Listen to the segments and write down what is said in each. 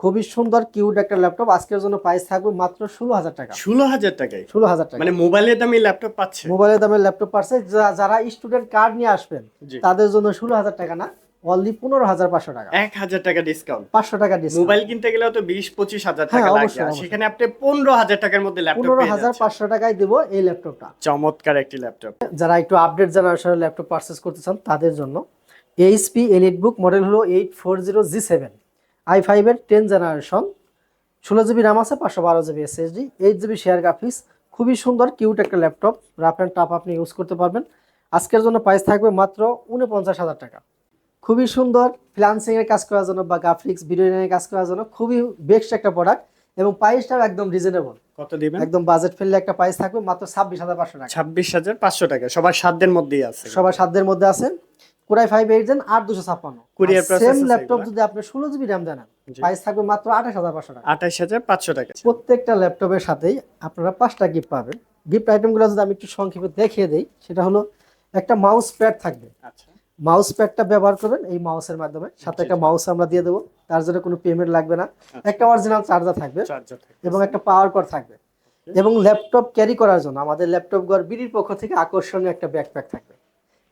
খুবই সুন্দর কিউট একটা ল্যাপটপ আজকের জন্য প্রাইস থাকবে মাত্র ষোলো হাজার টাকা। ষোলো হাজার টাকায়? ষোলো হাজার টাকা। মানে মোবাইলের দামে ল্যাপটপ পাচ্ছে? মোবাইলের দামে ল্যাপটপ পাচ্ছে। যারা স্টুডেন্ট কার্ড নিয়ে আসবেন তাদের জন্য ষোলো হাজার টাকা না অনলি পনেরো হাজার পাঁচশো টাকা। এক হাজার টাকা ডিসকাউন্ট পাঁচশো টাকা ডিসকাউন্ট মোবাইল কিনতে গেলে তো বিশ পঁচিশ হাজার হ্যাঁ, টাকা লাগে সেখানে আপনি পনেরো হাজার টাকার মধ্যে ল্যাপটপ পনেরো হাজার পাঁচশো টাকায় দেবো এই ল্যাপটপটা চমৎকার একটি ল্যাপটপ যারা একটু আপডেট জেনারেশনের ল্যাপটপ পারচেস করতে চান তাদের জন্য এইচপি এলিট বুক মডেল হলো eight four zero G seven I ফাইভের টেন জেনারেশন ষোলো জিবি র্যাম আছে পাঁচশো বারো GB SSD eight GB share graphics খুবই সুন্দর কিউট একটা ল্যাপটপ রাফ অ্যান্ড টাফ আপনি ইউজ করতে পারবেন। আজকের জন্য প্রাইস থাকবে মাত্র উনপঞ্চাশ হাজার টাকা। খুবই সুন্দর ফ্রিলান্সিং এর কাজ করার জন্য বা গ্রাফিক্স ভিডিও কাজ করার জন্য খুবই বেস্ট একটা প্রোডাক্ট এবং প্রাইসটাও একদম রিজনেবল কত দিবেন? একদম বাজেট ফেললে একটা প্রাইস থাকবে মাত্র ছাব্বিশ হাজার পাঁচশো টাকা। ছাব্বিশ হাজার পাঁচশো টাকা সবার সাধ্যের মধ্যেই আছে। সবার সাধ্যের মধ্যে আছে। কোরাই ফাইভ এইট জেন আট দুশো ছাপ্পান্ন। সেম ল্যাপটপ যদি আপনি ষোলো জিবি র্যাম জি। প্রাইস থাকবে মাত্র আঠাশ হাজার পাঁচশো টাকা। আঠাশ হাজার পাঁচশো টাকা। প্রত্যেকটা ল্যাপটপের সাথেই আপনারা পাঁচটা গিফট পাবেন। গিফট আইটেমগুলো যদি আমি একটু সংক্ষেপে দেখিয়ে দিই সেটা হলো একটা মাউস প্যাড থাকবে। আচ্ছা। মাউস প্যাডটা ব্যবহার করবেন এই মাউসের মাধ্যমে। সাথে একটা মাউস আমরা দিয়ে দেবো। তার জন্য কোনো পেমেন্ট লাগবে না। একটা অরিজিনাল চার্জার থাকবে এবং একটা পাওয়ার কর থাকবে। এবং ল্যাপটপ ক্যারি করার জন্য আমাদের ল্যাপটপ ঘর বিডির পক্ষ থেকে আকর্ষণীয় একটা ব্যাকপ্যাক থাকবে।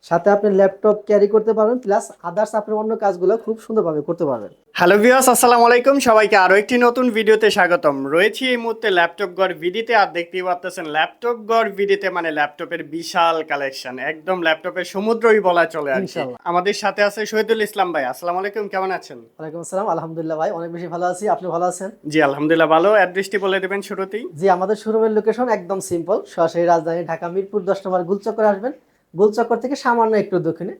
সাথে আপনি ল্যাপটপ ক্যারি করতে পারবেন প্লাস আদার্স আপনি অন্য কাজগুলো খুব সুন্দরভাবে করতে পারবেন। হ্যালো ভিউয়ার্স আসসালামু আলাইকুম। সবাইকে আরও একটি নতুন ভিডিওতে স্বাগতম। রয়েছি এই মুহূর্তে ল্যাপটপ গড় ভিডিতে আর দেখতেই পাচ্ছেন ল্যাপটপ গড় ভিডিতে মানে ল্যাপটপের বিশাল কালেকশন একদম ল্যাপটপের সমুদ্রই বলা চলে আর। আমাদের সাথে আছে শহীদুল ইসলাম ভাই। আসসালামু আলাইকুম কেমন আছেন? ওয়ালাইকুম আসসালাম আলহামদুলিল্লাহ ভাই অনেক বেশি ভালো আছি। আপনি ভালো আছেন? জি আলহামদুলিল্লাহ ভালো। অ্যাড্রেসটি বলে দেবেন শুরুতেই। জি আমাদের শোরুমের লোকেশন একদম সিম্পল সরাসরি রাজধানী ঢাকা মিরপুর দশ নম্বর গুলচক্করে আসবেন। গুলচক্কর থেকে সামান্য একটু দক্ষিণে।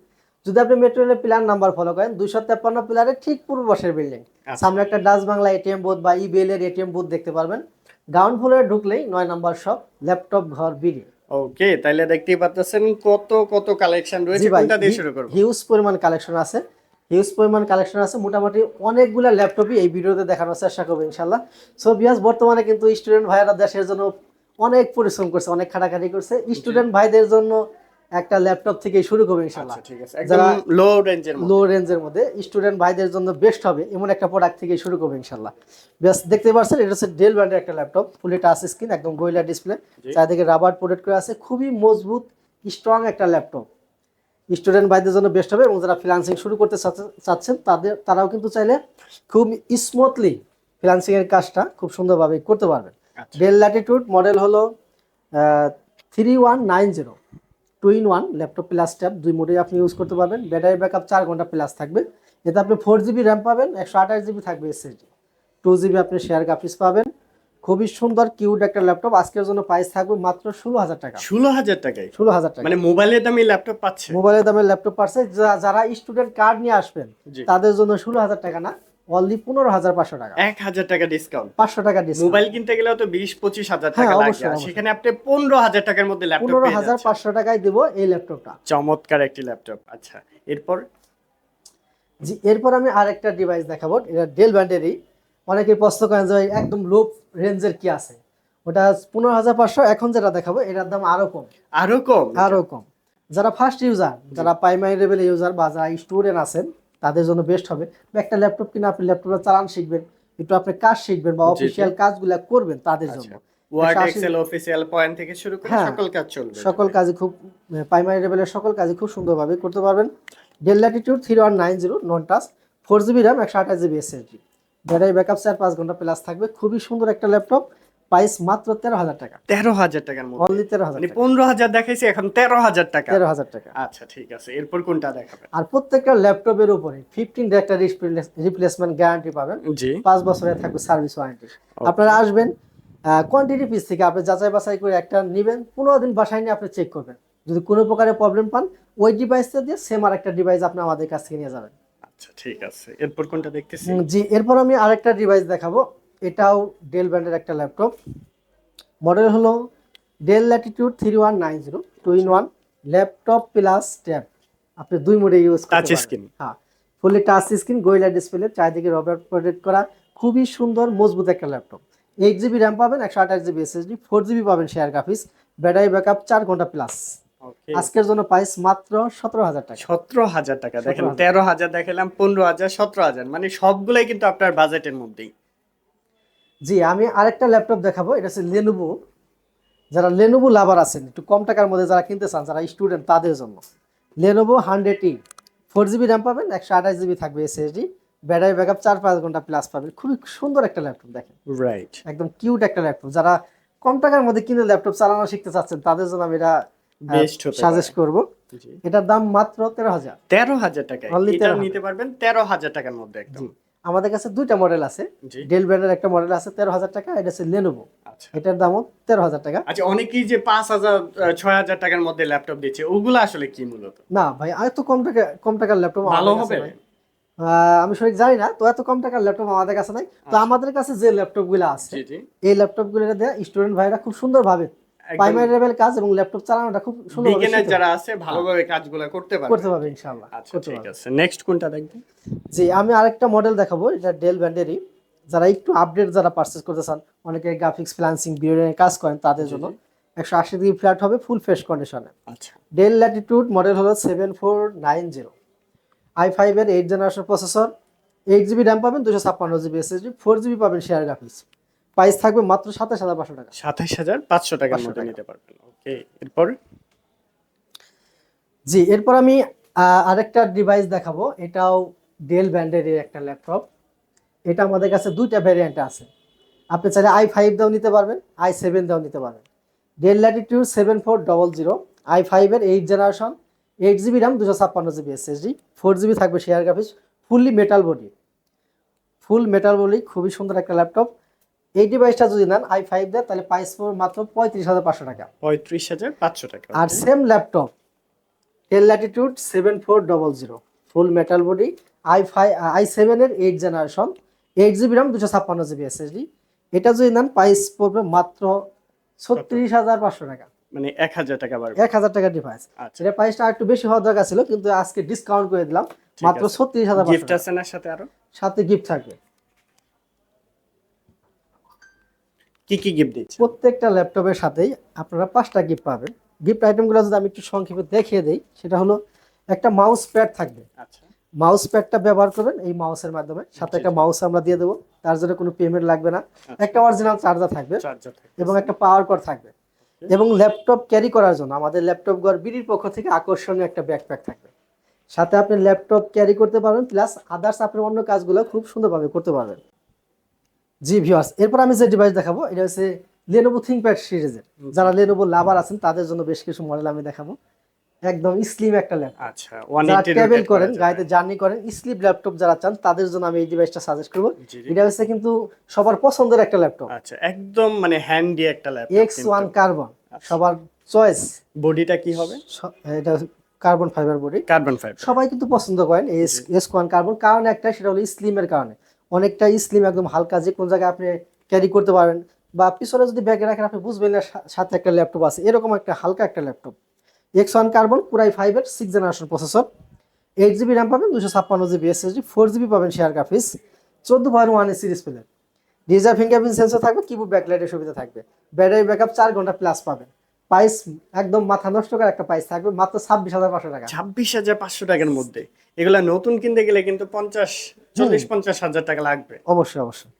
যদি আপনি মেট্রো রেলের প্ল্যান নাম্বার ফলো করেন দুইশো তেপ্পান্ন প্লারের ঠিক পূর্ব পাশের বিল্ডিং আচ্ছা। সামনে একটা ডাচ বাংলা এটিএম বুথ বা ইবিএল এর এটিএম বুথ দেখতে পারবেন। গ্রাউন্ড ফ্লোরে ঢুকলেই নয় নম্বর shop laptop Ghor BD okay তাইলে দেখতেই পাচ্ছেন কত কত কালেকশন রয়েছে। কোনটা দিয়ে শুরু করব? হিউজ পরিমাণ কালেকশন আছে। হিউজ পরিমাণ কালেকশন আছে। মোটামুটি অনেকগুলো ল্যাপটপই এই ভিডিওতে দেখানোর চেষ্টা করব ইনশাল্লাহ সো বিয়াস বর্তমানে কিন্তু স্টুডেন্ট ভাইয়েরা দেশের জন্য অনেক পরিশ্রম করছে অনেক খাটাখাটি করছে। স্টুডেন্ট ভাইদের জন্য একটা ল্যাপটপ থেকে শুরু করব ইনশাল্লাহ আচ্ছা ঠিক আছে। একদম লো রেঞ্জের মধ্যে। লো রেঞ্জের মধ্যে স্টুডেন্ট ভাইদের জন্য বেস্ট হবে এমন একটা প্রোডাক্ট থেকে শুরু করব ইনশাল্লাহ বেশ দেখতে পাচ্ছেন এটা হচ্ছে ডেল ব্র্যান্ডের একটা ল্যাপটপ ফুলি টাচ স্ক্রিন একদম গোয়েলা ডিসপ্লে। চারিদিকে রাবার প্রোডাক্ট করে আছে খুবই মজবুত স্ট্রং একটা ল্যাপটপ স্টুডেন্ট ভাইদের জন্য বেস্ট হবে এবং যারা ফ্রিলান্সিং শুরু করতে চাচ্ছেন তাদের তারাও কিন্তু চাইলে খুব স্মুথলি ফ্রিলান্সিং এর কাজটা খুব সুন্দরভাবে করতে পারবেন। আচ্ছা। ডেল ল্যাটিটিউড মডেল হলো three one nine zero two in one laptop plus tab দুই মোডেই আপনি ইউজ করতে পারবেন। ব্যাটারি ব্যাকআপ চার ঘণ্টা প্লাস থাকবে। এতে আপনি ফোর জিবি র্যাম পাবেন একশো আঠাশ জিবি থাকবে এসএসডি টু জিবি আপনি শেয়ার গ্রাফিক্স পাবেন। খুবই সুন্দর কিউট একটা ল্যাপটপ আজকের জন্য প্রাইস থাকবে মাত্র ষোলো হাজার টাকা। ষোলো হাজার টাকায়? ষোলো হাজার টাকা। মানে মোবাইলের দামি ল্যাপটপ পাচ্ছে? মোবাইলের দামের ল্যাপটপ পারছে যা- যারা স্টুডেন্ট কার্ড নিয়ে আসবেন। তাদের জন্য ষোলো হাজার টাকা না। অনলি পনেরো হাজার পাঁচশো টাকা। এক হাজার টাকা ডিসকাউন্ট পাঁচশো টাকা ডিসকাউন্ট মোবাইল কিনতে তো বিশ পঁচিশ হাজার হ্যাঁ, টাকা লাগে আর অবশ্যই। সেখানে আপনি পনেরো হাজার টাকার মধ্যে ল্যাপটপ পনেরো হাজার পাঁচশো টাকায় দেবো এই ল্যাপটপটা চমৎকার একটি ল্যাপটপ আচ্ছা এরপর? জি এরপর আমি আরেকটা ডিভাইস দেখাবো। এটা ডেল ব্র্যান্ডেরই অনেকে প্রশ্ন করেন যে একদম লো রেঞ্জের কি আছে? ওটা পনেরো হাজার পাঁচশো এখন যেটা দেখাবো এটার দাম আরও কম। আরও কম? আরও কম। যারা ফার্স্ট ইউজার যারা প্রাইমারি লেভেল ইউজার বা যারা স্টুডেন্ট আছেন তাদের জন্য বেস্ট হবে। বা একটা ল্যাপটপ কিনে আপনি ল্যাপটপে চালান শিখবেন একটু আপনি কাজ শিখবেন বা। অফিসিয়াল কাজগুলো করবেন তাদের জন্য। ওয়ার্ড এক্সেল অফিসিয়াল পয়েন্ট থেকে শুরু করে হ্যাঁ, সকল কাজ চলবে। সকল কাজে খুব প্রাইমারি লেভেলের সকল কাজে খুব সুন্দরভাবে করতে পারবেন। Dell Latitude three one nine zero non touch four GB RAM একশো আঠাশ জিবি এসএসডি ব্যাটারি ব্যাকআপ চার পাঁচ ঘণ্টা প্লাস থাকবে। খুবই সুন্দর একটা ল্যাপটপ প্রাইস মাত্র তেরো হাজার টাকা। তেরো হাজার টাকার মধ্যে। অনলি তেরো হাজার মানে পনেরো হাজার দেখাইছে এখন তেরো হাজার টাকা। তেরো হাজার টাকা। আচ্ছা ঠিক আছে এরপর কোনটা দেখাবেন? আর প্রত্যেকটা ল্যাপটপের উপরে ফিফটিন একটা রিপ্লেসমেন্ট গ্যারান্টি পাবেন। জি। পাঁচ বছরের থাকবে সার্ভিস ওয়ারেন্টি আপনারা আসবেন কোয়ান্টিটি পিস থেকে আপনি যাচাই বাছাই করে একটা নেবেন পনেরো দিন বাসায় নিয়ে আপনি চেক করবেন। যদি কোনো প্রকারের প্রবলেম পান ওই ডিভাইসটা দিয়ে সেম আর একটা ডিভাইস আপনি আমাদের কাছ থেকে নিয়ে যাবেন। আচ্ছা ঠিক আছে এরপর কোনটা দেখতেছি জি এরপর আমি আরেকটা ডিভাইস দেখাবো। এটাও ডেল ব্র্যান্ডের একটা ল্যাপটপ মডেল হলো Dell Latitude three one nine zero two in one laptop plus tab আপনি দুই মোডে ইউজ করতে টাচ স্ক্রিন হ্যাঁ fully touch screen gorilla display চারিদিকে রবার প্রোটেক্ট করা খুবই সুন্দর মজবুত একটা ল্যাপটপ এইট জিবি র্যাম পাবেন একশো আঠাশ জিবি এসএসডি ফোর জিবি পাবেন শেয়ার গ্রাফিক্স ব্যাটারি ব্যাকআপ চার ঘণ্টা প্লাস আজকের জন্য প্রাইস মাত্র সতেরো হাজার টাকা। সতেরো হাজার টাকা। দেখেন তেরো হাজার দেখালাম পনেরো হাজার সতেরো হাজার। মানে সবগুলাই কিন্তু আপনার বাজেটের মধ্যেই। জি আমি আরেকটা ল্যাপটপ দেখাবো এটা হচ্ছে লেনোভো যারা লেনোভো লাভার আছেন একটু কম টাকার মধ্যে যারা কিনতে চান যারা স্টুডেন্ট তাদের জন্য। Lenovo hundred E four GB RAM পাবেন একশো আঠাশ জিবি থাকবে এসএসডি ব্যাটারি ব্যাকআপ চার পাঁচ ঘণ্টা প্লাস পাবেন। খুবই সুন্দর একটা ল্যাপটপ দেখেন। রাইট একদম কিউট একটা ল্যাপটপ যারা কম টাকার মধ্যে কিনে ল্যাপটপ চালানো শিখতে চাচ্ছেন তাদের জন্য আমি এটা সাজেস্ট করব। এটার দাম মাত্র তেরো হাজার। তেরো হাজার টাকা Only এটা 13,000 নিতে পারবেন তেরো হাজার টাকার মধ্যে একদম। আমাদের কাছে দুইটা মডেল আছে। ডেল ব্র্যান্ডের একটা মডেল আছে তেরো হাজার টাকা এটা হচ্ছে লেনোভো আচ্ছা। এটার দামও তেরো হাজার টাকা। আচ্ছা অনেকেই যে পাঁচ হাজার ছয় হাজার টাকার মধ্যে ল্যাপটপ দিচ্ছে ওগুলো আসলে কি মূলত? না ভাই আর এত কম টাকা কম টাকার ল্যাপটপ ভালো হবে? আমি সঠিক জানি না তো এত কম টাকার ল্যাপটপ আমাদের কাছে নাই। তো আমাদের কাছে যে ল্যাপটপগুলো আছে জি জি। এই ল্যাপটপগুলো দেয় স্টুডেন্ট ভাইরা খুব সুন্দর ভাবে প্রাইমারি লেভেল কাজ এবং ল্যাপটপ চালানোটা খুব সুন্দর বিগিনার যারা আছে ভালোভাবে কাজগুলো করতে পারবে। করতে পারবে ইনশাআল্লাহ আচ্ছা ঠিক আছে। নেক্সট কোনটা দেখবেন? জি আমি আরেকটা মডেল দেখাবো এটা ডেল ব্র্যান্ডেরই যারা একটু আপডেট যারা পারচেজ করতে চান অনেকে গ্রাফিক্স ফ্রিল্যান্সিং কাজ করেন তাদের জন্য। একশো আশি ডিগ্রি ফ্ল্যাট হবে ফুল ফ্রেশ কন্ডিশনে আচ্ছা। ডেল ল্যাটিটিউড মডেল হলো seven four nine zero I ফাইভের eight generation processor eight GB RAM পাবেন দুশো ছাপ্পান্ন জিবি এসএসডি ফোর জিবি পাবেন শেয়ার গ্রাফিক্স প্রাইস থাকবে মাত্র সাতাশ হাজার পাঁচশো টাকা। সাতাশ হাজার পাঁচশো টাকার 500 মধ্যে নিতে পারবেন। ওকে এরপর? জি এরপর আমি আরেকটা ডিভাইস দেখাবো। এটাও ডেল ব্র্যান্ডের একটা ল্যাপটপ এটা আমাদের কাছে দুইটা ভ্যারিয়েন্ট আছে। আপনি চাইলে আই ফাইভ দাও নিতে পারবেন আই সেভেন দাও নিতে পারবেন। Dell Latitude seven four double zero I ফাইভের eight generation eight GB RAM দুশো ছাপ্পান্ন জিবি এসএসডি ফোর জিবি থাকবে share graphics fully metal body full metal body খুবই সুন্দর একটা ল্যাপটপ এই ডিভাইসটা যদি নেন আই ফাইভ দেয় তাহলে প্রাইস পড়বে মাত্র পঁয়ত্রিশ হাজার পাঁচশো টাকা। পঁয়ত্রিশ হাজার পাঁচশো টাকা। আর same laptop Dell Latitude seven four double zero full metal body I five I সেভেনের eight generation eight GB RAM দুশো ছাপ্পান্ন জিবি এসএসডি এটা যদি নেন প্রাইস পড়বে মাত্র ছত্রিশ হাজার পাঁচশো টাকা। মানে এক হাজার টাকা বাড়বে। এক হাজার টাকার ডিভাইস আচ্ছা। এটা প্রাইসটা একটু বেশি হওয়ার দরকার ছিল কিন্তু আজকে ডিসকাউন্ট করে দিলাম মাত্র। ছত্রিশ হাজার গিফট আছে না সাথে আরও? সাথে গিফট থাকবে। কি কি গিফট দিচ্ছে? প্রত্যেকটা ল্যাপটপের সাথেই আপনারা পাঁচটা গিফট পাবেন। গিফট আইটেমগুলো যদি আমি একটু সংক্ষেপে দেখিয়ে দেই সেটা হলো একটা মাউস প্যাড থাকবে। আচ্ছা। মাউস প্যাডটা ব্যবহার করবেন এই মাউসের মাধ্যমে। সাথে একটা মাউস আমরা দিয়ে দেবো। তার জন্য কোনো পেমেন্ট লাগবে না। আচ্ছা। একটা অরিজিনাল চার্জার থাকবে এবং একটা পাওয়ার কর্ড থাকবে। এবং ল্যাপটপ ক্যারি করার জন্য আমাদের ল্যাপটপ ঘর বিডির পক্ষ থেকে আকর্ষণীয় একটা ব্যাকপ্যাক থাকবে। সাথে আপনি ল্যাপটপ ক্যারি করতে পারবেন প্লাস আদার্স আপনি অন্য কাজগুলো খুব সুন্দরভাবে করতে পারবেন। জি ভিউয়ার্স এরপর আমি যে ডিভাইস দেখাবো এটা হচ্ছে লেনোভো থিংকপ্যাড সিরিজের যারা লেনোভো লাভার আছেন তাদের জন্য বেশ কিছু মডেল আমি দেখাবো। একদম স্লিম একটা ল্যাপটপ আচ্ছা যারা ট্রাভেল করেন গাড়িতে জার্নি করেন স্লিপ ল্যাপটপ যারা চান তাদের জন্য আমি এই ডিভাইসটা সাজেস্ট করব। এটা হচ্ছে কিন্তু সবার পছন্দের একটা ল্যাপটপ আচ্ছা একদম মানে হ্যান্ডি একটা এক্স ওয়ান কার্বন সবার চয়েস বডিটা কি হবে? এটা carbon fibre body carbon fibre সবাই কিন্তু পছন্দ করেন এস ওয়ান কার্বন কারণ একটা সেটা হলো স্লিমের কারণে। অনেকটা স্লিম একদম হালকা যে কোন জায়গায় আপনি ক্যারি করতে পারবেন বা পিছনে যদি ব্যাগে রাখেন, আপনি বুঝবেন না সাথে একটা ল্যাপটপ আছে। এরকম একটা হালকা একটা ল্যাপটপ এক্স ওয়ান কার্বন পুরাই ফাইভের six generation processor eight GB RAM পাবেন দুশো ছাপ্পান্ন জিবি এসএসডি ফোর জিবি পাবেন শেয়ার গ্রাফিক্স চোদ্দ পয়েন্ট ওয়ান সিরিজ পেলেন ডিজার ফিঙ্গারপ্রিন্ট সেন্সর থাকবে কিবোর্ড ব্যাকলাইটের সুবিধা থাকবে। ব্যাটারি ব্যাকআপ চার ঘণ্টা প্লাস পাবেন। প্রাইস একদম মাথা নষ্ট করা একটা প্রাইস থাকবে মাত্র ছাব্বিশ হাজার পাঁচশো টাকা। ছাব্বিশ হাজার পাঁচশো টাকার মধ্যে। এগুলা নতুন কিনতে গেলে কিন্তু পঞ্চাশ চল্লিশ পঞ্চাশ হাজার টাকা লাগবে। অবশ্যই অবশ্যই।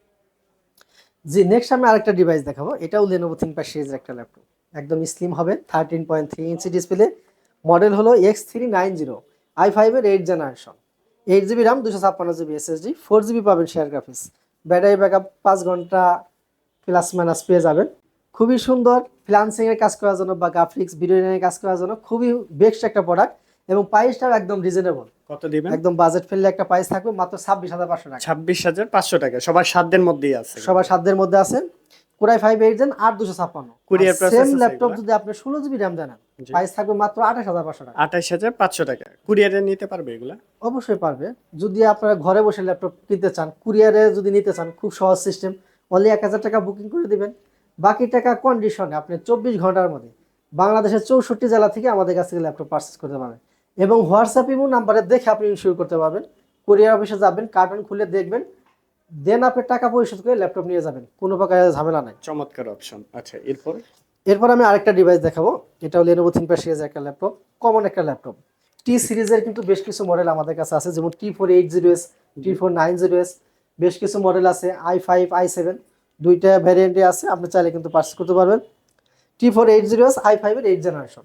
জি নেক্সট আমি আরেকটা ডিভাইস দেখাবো। এটাও লেনোভো থিংকপ্যাড সিরিজের একটা ল্যাপটপ একদম স্লিম হবে thirteen point three inch display model হলো X three nine zero I ফাইভের eight generation eight GB RAM দুশো ছাপ্পান্ন জিবি এসএসডি ফোর জিবি পাবেন শেয়ার গ্রাফিক্স ব্যাটারি ব্যাকআপ পাঁচ ঘণ্টা প্লাস মাইনাস পেয়ে যাবেন। খুবই সুন্দর ফ্রিলান্সিং এর কাজ করার জন্য বা গ্রাফিক্স ভিডিও এর কাজ করার জন্য খুবই বেস্ট একটা প্রোডাক্ট এবং প্রাইসটাও একদম রিজনেবল কত দিবেন? একদম বাজেট ফ্রেন্ডলি একটা প্রাইস থাকবে মাত্র ছাব্বিশ হাজার পাঁচশো টাকা। ছাব্বিশ হাজার পাঁচশো টাকা সবার সাধ্যের মধ্যেই আছে। সবার সাধ্যের মধ্যে আছে। কোরাই ফাইভ এইট জেন আট দুশো ছাপ্পান্ন। Process সেম ল্যাপটপ যদি আপনি ষোলো জিবি র্যাম দেন প্রাইস থাকবে মাত্র আঠাশ হাজার পাঁচশো টাকা। আঠাশ হাজার পাঁচশো টাকা। কুরিয়ারে নিতে পারবে এগুলা? অবশ্যই পারবে। যদি আপনারা ঘরে বসে ল্যাপটপ কিনতে চান কুরিয়ারে যদি নিতে চান খুব সহজ সিস্টেম অনলি এক হাজার টাকা বুকিং করে দিবেন। বাকি টাকা কন্ডিশনে আপনি চব্বিশ ঘণ্টার মধ্যে বাংলাদেশের চৌষট্টি জেলা থেকে আমাদের কাছ থেকে ল্যাপটপ পারচেস করতে পারবেন। এবং হোয়াটসঅ্যাপ ইমো নাম্বারে দেখে আপনি ইনশিওর করতে পারবেন। কুরিয়ার অফিসে যাবেন কার্টন খুলে দেখবেন দেন আপনি টাকা পরিশোধ করে ল্যাপটপ নিয়ে যাবেন। কোনো প্রকার ঝামেলা নাই। চমৎকার অপশন আচ্ছা এরপর? এরপর আমি আরেকটা ডিভাইস দেখাবো। এটাও লেনোভো থিংকপ্যাড সিরিজের একটা ল্যাপটপ কমন একটা ল্যাপটপ টি সিরিজের কিন্তু বেশ কিছু মডেল আমাদের কাছে আছে যেমন T four eight zero S T four nine zero S বেশ কিছু মডেল আছে আই ফাইভ আই সেভেন দুইটা ভ্যারিয়েন্টে আছে আপনি চাইলে কিন্তু পার্চেস করতে পারবেন। T four eight zero S I ফাইভের eight generation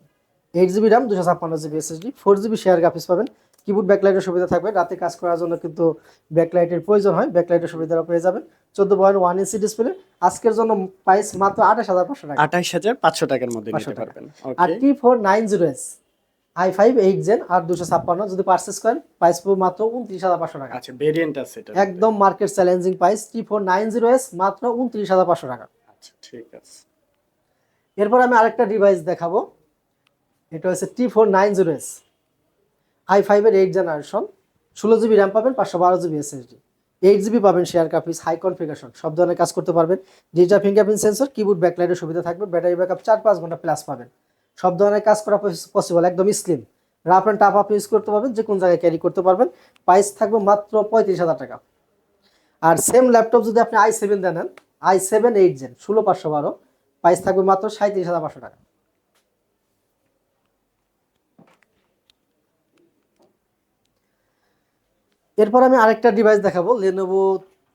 eight GB RAM দুশো ছাপ্পান্ন GB SSD four GB share graphics পাবেন। কিবোর্ড ব্যাকলাইটের সুবিধা থাকবে। রাতে কাজ করার জন্য কিন্তু ব্যাকলাইটের প্রয়োজন হয় ব্যাকলাইটের সুবিধাটা পেয়ে যাবেন। চোদ্দ পয়েন্ট ওয়ান ইঞ্চি ডিসপ্লে আজকের জন্য প্রাইস মাত্র আঠাশ হাজার পাঁচশো টাকা। আঠাইশ হাজার পাঁচশো টাকার মধ্যে 500 নিতে টাকা। পারবেন। আর T four nine zero S I five eight gen আর দুশো ছাপ্পান্ন যদি পার্চেস করেন প্রাইস পড়বে মাত্র উনত্রিশ হাজার পাঁচশো টাকা। আচ্ছা ভেরিয়েন্ট আছে এটা একদম market challenging price T four nine zero S মাত্র উনত্রিশ হাজার পাঁচশো টাকা। আচ্ছা ঠিক আছে। এরপর আমি আরেকটা ডিভাইস দেখাবো। এটা হচ্ছে T four nine zero S I ফাইভের এইট জেনারেশন ষোলো জিবি র্যাম পাবেন পাঁচশো বারো জিবি এসএসডি এইট জিবি পাবেন শেয়ার কাপিস হাই কনফিগারেশন সব ধরনের কাজ করতে পারবেন। ডিজিটাল ফিঙ্গারপ্রিন্ট সেন্সর কিবোর্ড ব্যাকলাইটের সুবিধা থাকবে ব্যাটারি ব্যাকআপ চার পাঁচ ঘণ্টা প্লাস পাবেন। সব ধরনের কাজ করা পসিবল একদম স্লিম রাফ অ্যান্ড টাপ আপ ইউজ করতে পারবেন যে কোন জায়গায় ক্যারি করতে পারবেন। প্রাইস থাকবে মাত্র পঁয়ত্রিশ হাজার টাকা। আর সেম ল্যাপটপ যদি আপনি I seven then I seven eight gen ষোলো পাঁচশো বারো প্রাইস থাকবে মাত্র সাঁত্রিশ হাজার পাঁচশো টাকা। এরপর আমি আরেকটা ডিভাইস দেখাবো লেনোভো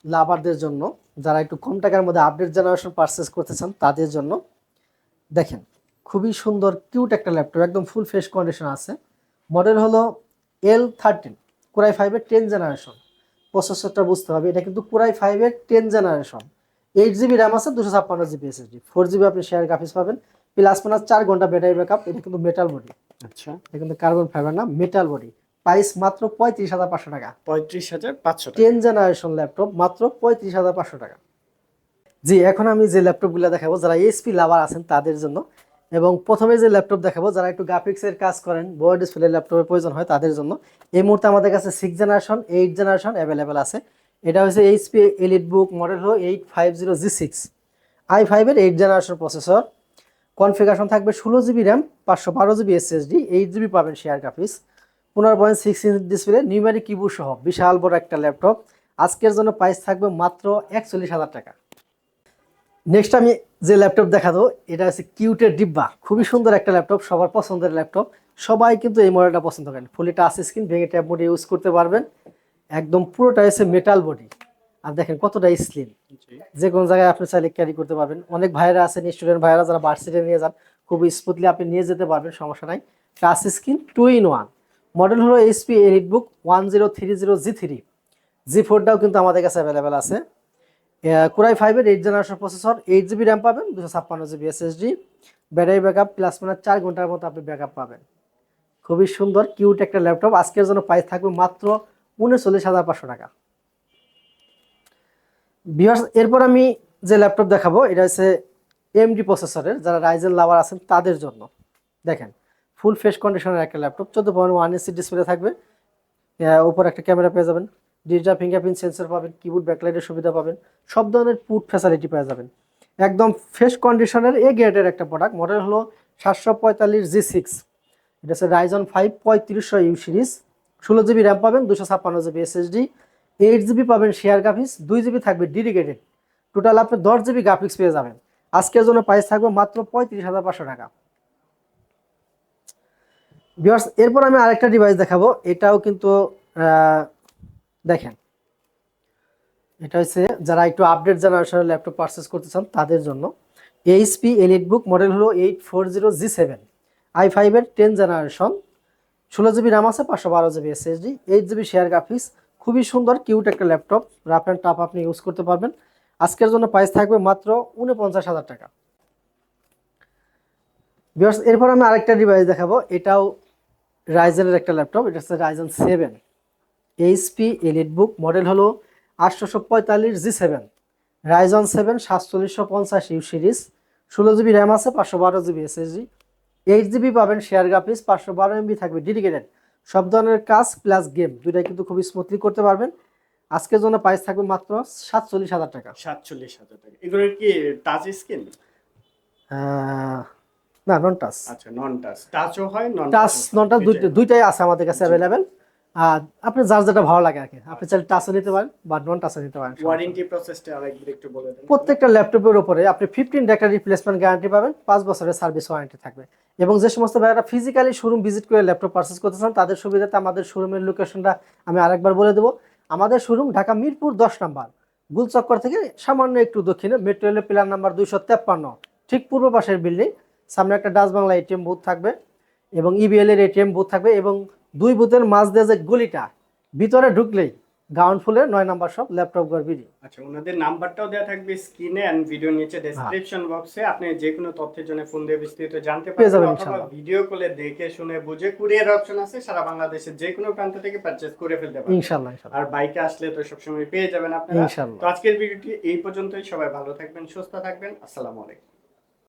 লাভারদের জন্য। যারা একটু কম টাকার মধ্যে আপডেট জেনারেশন পারচেস করতে চান, তাদের জন্য। দেখেন খুবই সুন্দর কিউট একটা ল্যাপটপ একদম ফুল ফ্রেশ কন্ডিশন আছে। মডেল হলো এল থার্টিন কোরাই ফাইভের টেন জেনারেশন প্রসেসরটা বুঝতে হবে এটা কিন্তু কোরাই ফাইভের ten generation eight GB RAM আছে দুশো ছাপ্পান্ন জিবি এসএসডি ফোর জিবি আপনি শেয়ার গ্রাফিক্স পাবেন প্লাস মাইনাস চার ঘণ্টা ব্যাটারি ব্যাকআপ এটা কিন্তু মেটাল বডি আচ্ছা। এটা কিন্তু কার্বন ফাইবার না মেটাল বডি প্রাইস মাত্র পঁয়ত্রিশ হাজার পাঁচশো টাকা। পঁয়ত্রিশ হাজার পাঁচশো টেন জেনারেশন ল্যাপটপ মাত্র পঁয়ত্রিশ হাজার পাঁচশো টাকা। জি এখন আমি যে ল্যাপটপগুলো দেখাবো যারা এসপি লাভার আছেন তাদের জন্য এবং প্রথমে যে ল্যাপটপ দেখাবো, যারা একটু গ্রাফিক্সের কাজ করেন, বড় ডিসপ্লে ল্যাপটপের প্রয়োজন হয় তাদের জন্য। এই মুহূর্তে আমাদের কাছে six generation eight generation available আছে। এটা হচ্ছে এইচপি এলিট বুক মডেল হলো eight five zero G six I ফাইভের এইট জেনারেশন প্রসেসর কনফিগারেশন থাকবে ষোলো জিবি র্যাম পাঁচশো বারো জিবি এসএসডি এইট জিবি পাবেন শেয়ার গ্রাফিক্স পনেরো point six inch display numeric keyboard সহ বিশাল বড় একটা ল্যাপটপ আজকের জন্য প্রাইস থাকবে মাত্র একচল্লিশ হাজার টাকা। নেক্সট আমি যে ল্যাপটপ দেখাবো এটা হচ্ছে কিউটের ডিব্বা। খুবই সুন্দর একটা ল্যাপটপ সবার পছন্দের ল্যাপটপ সবাই কিন্তু এই মডেলটা পছন্দ করেন। ফুলি টাচ স্ক্রিন ভেঙে ট্যাব মোডে ইউজ করতে পারবেন। একদম পুরোটা হচ্ছে মেটাল বডি আর দেখেন কতটা স্লিম যে কোনো জায়গায় আপনি চাইলে ক্যারি করতে পারবেন। অনেক ভাইরা আছেন স্টুডেন্ট ভাইরা যারা ভার্সিটি নিয়ে যান খুব স্মুথলি আপনি নিয়ে যেতে পারবেন সমস্যা নাই। Touch screen two in one model হলো HP elite book one zero three zero G three G ফোরটাও কিন্তু আমাদের কাছে অ্যাভেলেবেল আছে। কুরাই ফাইভের eight generation processor eight GB RAM পাবেন দুশো ছাপ্পান্ন GB SSD battery backup plus মানে চার ঘণ্টার মতো আপনি ব্যাকআপ পাবেন। খুবই সুন্দর কিউট একটা ল্যাপটপ আজকের জন্য প্রাইস থাকবে মাত্র উনচল্লিশ হাজার পাঁচশো টাকা। বিহার এরপর আমি যে ল্যাপটপ দেখাবো, এটা হচ্ছে এমডি প্রসেসরের যারা রাইজেন লাভার আছেন তাদের জন্য। দেখেন ফুল ফ্রেশ কন্ডিশনের একটা ল্যাপটপ চোদ্দ পয়েন্ট ওয়ান ইঞ্চি ডিসপ্লে থাকবে। উপর একটা ক্যামেরা পেয়ে যাবেন। ডিজিটাল ফিঙ্গারপ্রিন্ট সেন্সর পাবেন কিবোর্ড ব্যাকলাইটের সুবিধা পাবেন, সব ধরনের পুট ফ্যাসিলিটি পেয়ে যাবেন। একদম ফ্রেশ কন্ডিশনের এ গ্রেডের একটা প্রোডাক্ট মডেল হলো সাতশো পঁয়তাল্লিশ জি সিক্স এটা হচ্ছে রাইজন ফাইভ পঁয়ত্রিশশো ইউ সিরিজ ষোলো জিবি র্যাম পাবেন, দুশো ছাপ্পান্ন জিবি এসএসডি এইট জিবি পাবেন শেয়ার গ্রাফিক্স দুই জিবি থাকবে ডেডিকেটেড টোটাল আপনি দশ জিবি গ্রাফিক্স পেয়ে যাবেন। আজকের জন্য প্রাইস থাকবে মাত্র পঁয়ত্রিশ হাজার পাঁচশো টাকা। ভিউয়ার্স এরপর আমি আরেকটা ডিভাইস দেখাবো। এটাও কিন্তু দেখেন, এটা হচ্ছে যারা একটু আপডেট জেনারেশনের ল্যাপটপ পারচেস করতে চান তাদের জন্য। এইচপি এলিট বুক মডেল হলো eight four zero G seven I ফাইভের টেন জেনারেশন ষোলো জিবি র্যাম আছে, পাঁচশো বারো GB SSD eight GB share graphics খুবই সুন্দর কিউট একটা ল্যাপটপ রাফ অ্যান্ড টাপ আপনি ইউজ করতে পারবেন। আজকের জন্য প্রাইস থাকবে মাত্র উনপঞ্চাশ হাজার টাকা। এরপর আমি আরেকটা ডিভাইস দেখাবো, এটাও রাইজেনের একটা ল্যাপটপ এটা হচ্ছে Ryzen seven HP elite book model হলো আটশোশো পঁয়তাল্লিশ জি সেভেন রাইজন সেভেন সাতচল্লিশশো পঞ্চাশ ইউ সিরিজ ষোলো জিবি র্যাম আছে পাঁচশো বারো জিবি এসএসজি এইট জিবি পাবেন শেয়ার গ্রাফিক্স পাঁচশো বারো এমবি থাকবে ডেডিকেটেড সব ধরনের কাজ প্লাস গেম দুইটাই কিন্তু খুবই স্মুথলি করতে পারবেন। আজকের জন্য প্রাইস থাকবে মাত্র সাতচল্লিশ হাজার টাকা। সাতচল্লিশ হাজার টাকা। এগুলো কি টাচ স্ক্রিন না নন টাচ আচ্ছা নন টাচ টাচও হয় নন টাচ নন টাচ দুইটাই আছে আমাদের কাছে অ্যাভেলেবেল আপনি যার যেটা ভালো লাগে আর কি। আপনি চাইলে টাচও নিতে পারেন বা নন টাচও নিতে পারেন ওয়ারেন্টি প্রসেসটা আরেকবার একটু বলে দেন। প্রত্যেকটা ল্যাপটপের উপরে আপনি ফিফটিন ডেটা রিপ্লেসমেন্ট গ্যারান্টি পাবেন পাঁচ বছরের সার্ভিস ওয়ারেন্টি থাকবে। এবং যে সমস্ত ভাইয়েরা ফিজিক্যালি শোরুম ভিজিট করে ল্যাপটপ পারচেস করতে চান তাদের সুবিধাতে আমাদের শোরুমের লোকেশনটা আমি আরেকবার বলে দেবো। আমাদের শোরুম ঢাকা মিরপুর দশ নাম্বার গুলচক্কর থেকে সামান্য একটু দক্ষিণে মেট্রো রেলের পিলার নাম্বার দুইশো তেপ্পান্ন ঠিক পূর্ব পাশের বিল্ডিং সামনে একটা ডাচ বাংলা এটিএম বুথ থাকবে এবং ইবিএল এর এটিএম বুথ থাকবে এবং দুই বুথের মাঝ দিয়ে যে গলিটা ভিতরে ঢুকলেই গ্রাউন্ড ফ্লোরে নয় নাম্বার সব ল্যাপটপ ঘর বিডি আচ্ছা ওনাদের নাম্বারটাও দেওয়া থাকবে স্ক্রিনে এন্ড ভিডিও নিচে ডেসক্রিপশন বক্সে আপনি যে কোনো তথ্যের জন্য ফোন দিয়ে বিস্তারিত জানতে পারবেন অথবা ভিডিও কলে দেখে শুনে বুঝে কুরিয়ার অপশন আছে। সারা বাংলাদেশের যে কোনো প্রান্ত থেকে পারচেজ করে ফেলতে পারবেন। ইনশাল্লাহ আর বাইকে আসলে তো সবসময় পেয়ে যাবেন আপনারা। ইনশাল্লাহ তো আজকের ভিডিওটি এই পর্যন্তই। সবাই ভালো থাকবেন সুস্থ থাকবেন। আসসালামু আলাইকুম।